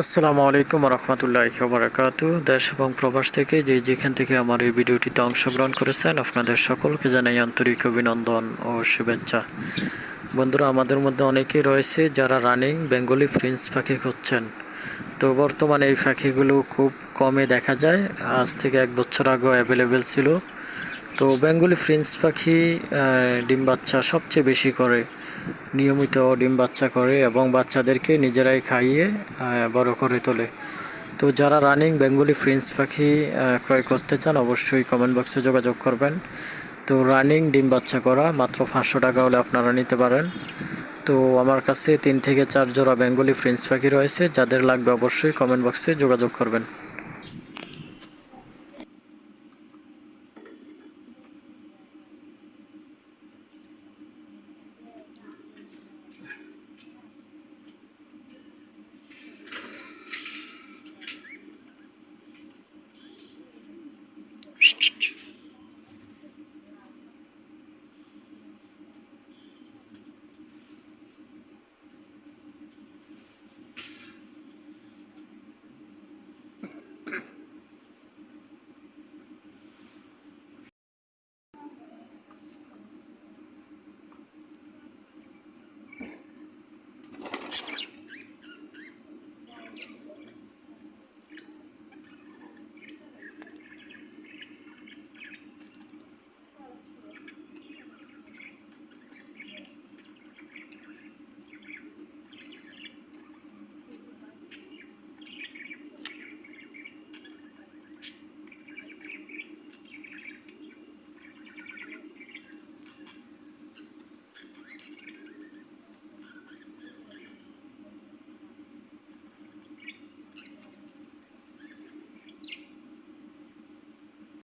আসসালামু আলাইকুম রহমতুল্লাহ বারাকাত দেশ এবং প্রবাস থেকে যে যেখান থেকে আমার এই ভিডিওটিতে অংশগ্রহণ করেছেন, আপনাদের সকলকে জানাই আন্তরিক অভিনন্দন ও শুভেচ্ছা। বন্ধুরা, আমাদের মধ্যে অনেকেই রয়েছে যারা রানিং বেঙ্গলি প্রিন্স পাখি খুঁজছেন। তো বর্তমানে এই পাখিগুলো খুব কমে দেখা যায়। আজ থেকে এক বছর আগেও অ্যাভেলেবেল ছিল। তো বেঙ্গলি প্রিন্স পাখি ডিম বাচ্চা সবচেয়ে বেশি করে। নিয়মিত ডিম বাচ্চা করে এবং বাচ্চাদেরকে নিজেরাই খাইয়ে বড় করে তোলে। তো যারা রানিং বেঙ্গলি প্রিন্স পাখি ক্রয় করতে চান, অবশ্যই কমেন্ট বক্সে যোগাযোগ করবেন। তো রানিং ডিম বাচ্চা করা মাত্র পাঁচশো টাকা হলে আপনারা নিতে পারেন। তো আমার কাছে তিন থেকে চার জোড়া বেঙ্গলি প্রিন্স পাখি রয়েছে, যাদের লাগবে অবশ্যই কমেন্ট বক্সে যোগাযোগ করবেন।